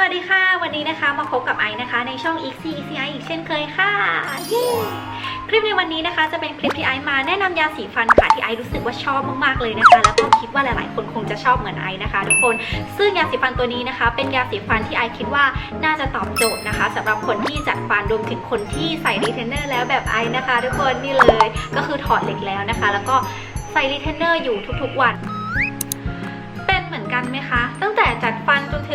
วัสดีค่ะ วันนี้นะคะมาพบกับไอซ์นะคะ ในช่อง x c e c i อีกเช่นเคยค่ะเย้คลิปในวันนี้นะคะ จะเป็นคลิปที่ไอมาแนะนำยาสีฟันค่ะที่ไอรู้สึกว่าชอบมากๆเลยนะคะ แล้วก็คิดว่าหลายๆ คนคงจะชอบเหมือนไอซ์นะคะทุกคนซึ่งยาสีฟันตัวนี้นะคะ เป็นยาสีฟันที่ไอคิดว่าน่าจะตอบโจทย์นะคะสำหรับคนที่จัดฟันรวมถึงคนที่ใส่รีเทนเนอร์แล้วแบบไอซ์นะคะ ทุกคนนี่เลยก็คือถอดเหล็กแล้วนะคะ แล้วก็ใส่รีเทนเนอร์อยู่ทุกๆวัน เป็นเหมือนกันไหมคะ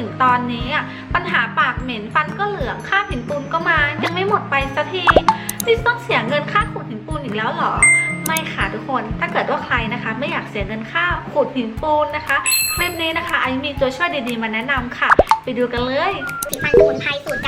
ถึงตอนนี้อะปัญหาปากเหม็นฟันก็เหลืองค่าหินปูนก็มา ยังไม่หมดไปสักทีนี่ต้องเสียเงินค่าขูดหินปูนอีกแล้วเหรอ ไม่ค่ะทุกคน ถ้าเกิดว่าใครนะคะ ไม่อยากเสียเงินค่าขูดหินปูนนะคะ คลิปนี้นะคะไอมีตัวช่วยดีๆมาแนะนำค่ะ ไปดูกันเลยสีฟันสมุนไพรสูตร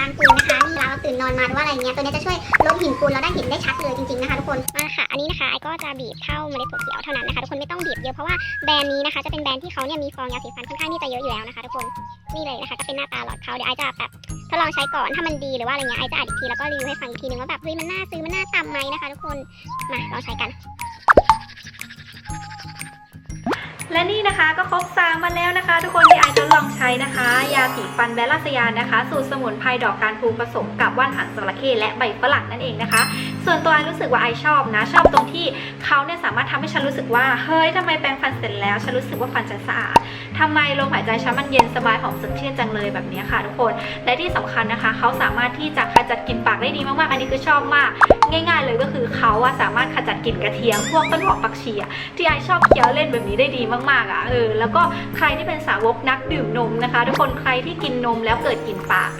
นนอนมาหรือว่าอะไรเงี้ยตัวนี้จะช่วยลบหินปูนเราได้เห็นได้ชัดเลยจริงๆนะคะทุกคนมาค่ะอันนี้นะคะไอ้ก็จะบีบเท่าเมล็ดถั่วเขียวเท่านั้นนะคะทุกคนไม่ต้องบีบเยอะเพราะว่าแบรนด์นี้นะคะจะเป็นแบรนด์ที่เขาเนี่ยมีฟองยาสีฟันค่อนข้างที่จะเยอะอยู่แล้วนะคะทุกคนนี่เลยนะคะก็เป็นหน้าตาหลอดเขาเดี๋ยวไอจะแบบทดลองใช้ก่อนถ้ามันดีหรือว่าอะไรเงี้ยไอจะอ่านอีกทีแล้วก็รีวิวให้ฟังอีกทีนึงว่าแบบเฮ้ยมันน่าซื้อมันน่าตามไหมนะคะ ทุกคนมาลองใช้กัน และนี่นะคะก็ครบสามมาแล้วนะคะ ทุกคนที่ไอจะลองใช้นะคะ ยาสีฟันแบลาสยานนะคะ สูตรสมุนไพรดอกการพูผสมกับว่านหางจระเข้และใบฝรั่งนั่นเองนะคะ ส่วนตัวไอรู้สึกว่าไอชอบนะ ชอบตรงที่เขาเนี่ยสามารถทำให้ฉันรู้สึกว่าเฮ้ยทำไมแปรงฟันเสร็จแล้วฉันรู้สึกว่าฟันฉันสะอาดทำไมลมหายใจฉันมันเย็นสบายหอมสดชื่นจังเลยแบบนี้ค่ะทุกคนและที่สำคัญนะคะ เขาสามารถที่จะขจัดกลิ่นปากได้ดีมากๆอันนี้คือชอบมาก ง่าย ๆ เลยก็คือเขาอะสามารถขจัดกลิ่นกระเทียมพวกต้นหอมผักชีอะที่ไอชอบเคี้ยวเล่นแบบนี้ได้ดีมากๆอะเออแล้วก็ใครที่เป็นสาวกนักดื่มนมนะคะ ทุกคนใครที่กินนมแล้วเกิดกลิ่นปาก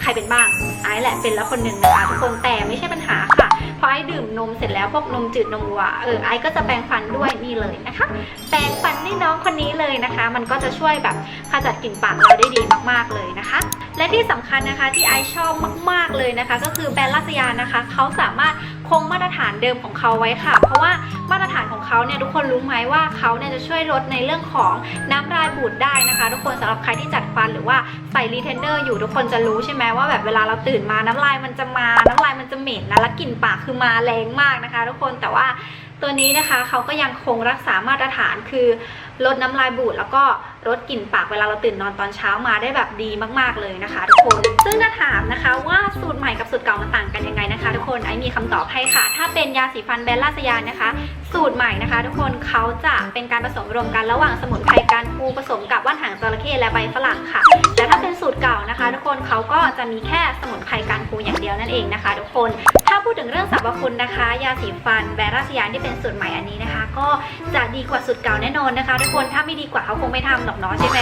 ใครเป็นบ้างไอแหละเป็นแล้วคนหนึ่งนะคะทุกคนแต่ไม่ใช่ปัญหาค่ะ พอไอดื่มนมเสร็จแล้วพวกนมจืดนมวัวเออไอก็จะแปรงฟันด้วยนี่เลยนะคะ แปรงฟันให้น้องคนนี้เลยนะคะ มันก็จะช่วยแบบขจัดกลิ่นปากเราได้ดีมากๆเลยนะคะ และที่สำคัญนะคะที่ไอชอบมาก ๆเลยนะคะ ก็คือแบรนด์ลัสยานะคะเขาสามารถคงมาตรฐานเดิมของเขาไว้ค่ะ เพราะว่ามาตรฐานของเขาเนี่ยทุกคนรู้ไหมว่าเขาเนี่ยจะช่วยลดในเรื่องของน้ำลายบูดได้นะคะ ทุกคนสำหรับใครที่จัดฟันหรือว่าใส่รีเทนเนอร์อยู่ทุกคนจะรู้ใช่ไหมว่าแบบเวลาเราตื่นมาน้ำลายมันจะมาน้ำลายมันจะเหม็นนะแล้วกลิ่นปากคือมาแรงมากนะคะ ทุกคนแต่ว่า ตัวนี้นะคะเขาก็ยังคงรักษามาตรฐานคือลดน้ำลายบูดแล้วก็ลดกลิ่นปากเวลาเราตื่นนอนตอนเช้ามาได้แบบดีมากๆเลยนะคะ ทุกคน ซึ่งถ้าถามนะคะว่าสูตรใหม่กับสูตรเก่ามันต่างกันยังไงนะคะ ทุกคนไอมีคำตอบให้ค่ะ ถ้าเป็นยาสีฟันแบรนด์ลาสยานนะคะ สูตรใหม่นะคะ ทุกคนเขาจะเป็นการผสมรวมกันระหว่างสมุนไพรการปูผสมกับว่านหางจระเข้และใบฝรั่งค่ะแต่ถ้าเป็นสูตรเก่านะคะ ทุกคนเขาก็จะมีแค่สมุนไพรการปูอย่างเดียวนั่นเองนะคะ ทุกคน พูดถึงเรื่องสรรพคุณนะคะ ยาสีฟันแบรนด์ลาสยานที่เป็นสูตรใหม่อันนี้นะคะ ก็จะดีกว่าสูตรเก่าแน่นอนนะคะ ทุกคนถ้าไม่ดีกว่าเขาคงไม่ทำหรอกเนาะใช่ไหม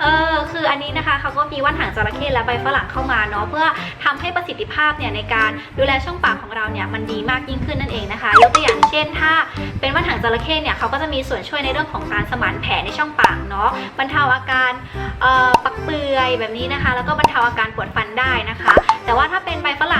เออคืออันนี้นะคะเขาก็มีว่านหางจระเข้และใบฝรั่งเข้ามาเนาะเพื่อทำให้ประสิทธิภาพเนี่ยในการดูแลช่องปากของเราเนี่ยมันดีมากยิ่งขึ้นนั่นเองนะคะยกตัวอย่างเช่น ถ้าเป็นว่านหางจระเข้เนี่ยเขาก็จะมีส่วนช่วยในเรื่องของการสมานแผลในช่องปากเนาะบรรเทาอาการเอ่อปักเปื่อยแบบนี้นะคะ แล้วก็บรรเทาอาการปวดฟันได้นะคะ แต่ว่าถ้าเป็นใบฝรั่ง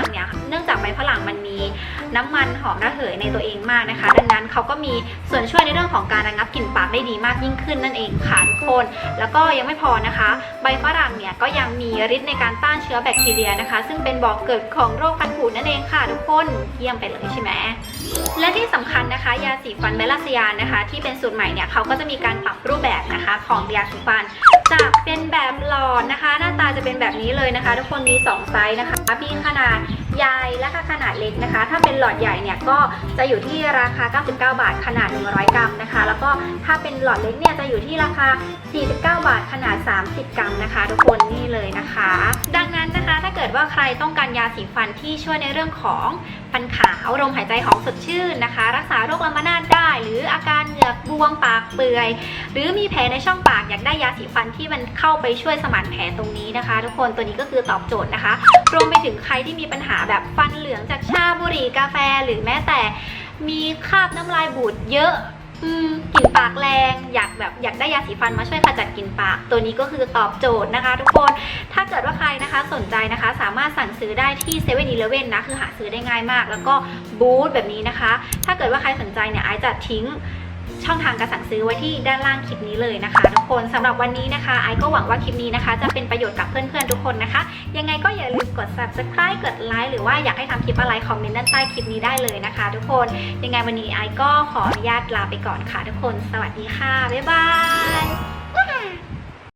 น้ำมันหอมระเหยในตัวเองมากนะคะ ดังนั้นเขาก็มีส่วนช่วยในเรื่องของการระงับกลิ่นปากได้ดีมากยิ่งขึ้นนั่นเองค่ะทุกคน แล้วก็ยังไม่พอนะคะ ใบฝรั่งเนี่ยก็ยังมีฤทธิ์ในการต้านเชื้อแบคทีเรียนะคะ ซึ่งเป็นบ่อกเกิดของโรคฟันผุนั่นเองค่ะทุกคนเยี่ยมไปเลยใช่ไหมและที่สำคัญนะคะยาสีฟันเมลาสยานนะคะ ที่เป็นสูตรใหม่เนี่ยเขาก็จะมีการปรับรูปแบบนะคะ ของยาสีฟันจากเป็นแบบหลอดนะคะ หน้าตาจะเป็นแบบนี้เลยนะคะ ทุกคนมี 2 ไซส์นะคะมีขนาด ใหญ่และก็ขนาดเล็กนะคะ ถ้าเป็นหลอดใหญ่เนี่ยก็จะอยู่ที่ราคา 99 บาทขนาด 100 กรัมนะคะ แล้วก็ถ้าเป็นหลอดเล็กเนี่ยจะอยู่ที่ราคา 49 บาทขนาด 30 กรัมนะคะ ทุกคนนี่เลยนะคะ ดังนั้นนะคะถ้าเกิดว่าใครต้องการยาสีฟันที่ช่วยในเรื่องของฟันขาวลมหายใจของสดชื่นนะคะ รักษาโรคลามานาดได้ หรืออาการเหงือกบวมปากเปื่อย หรือมีแผลในช่องปากอยากได้ยาสีฟันที่มันเข้าไปช่วยสมานแผลตรงนี้นะคะ ทุกคนตัวนี้ก็คือตอบโจทย์นะคะ รวมไปถึงใครที่มีปัญหาแบบฟันเหลืองจากชาบุหรี่กาแฟหรือแม้แต่มีคราบน้ำลายบูดเยอะกลิ่นปากแรงอยากแบบอยากได้ยาสีฟันมาช่วยขจัดกลิ่นปาก ตัวนี้ก็คือตอบโจทย์นะคะ ทุกคนถ้าเกิดว่าใครนะคะสนใจนะคะ สามารถสั่งซื้อได้ที่7 e เ e ่ e อนะคือหาซื้อได้ง่ายมาก แล้วก็บูธแบบนี้นะคะ ถ้าเกิดว่าใครสนใจเนี่ยไอจะทิ้ง ช่องทางการสั่งซื้อไว้ที่ด้านล่างคลิปนี้เลยนะคะทุกคนสำหรับวันนี้นะคะไอก็หวังว่าคลิปนี้นะคะ จะเป็นประโยชน์กับเพื่อนๆทุกคนนะคะ ยังไงก็อย่าลืมกด subscribe กดไลค์หรือว่าอยากให้ทำคลิปอะไรคอมเมนต์ด้านใต้คลิปนี้ได้เลยนะคะ ทุกคนยังไงวันนี้ไอก็ขออนุญาตลาไปก่อนค่ะ ทุกคน สวัสดีค่ะบ๊ายบาย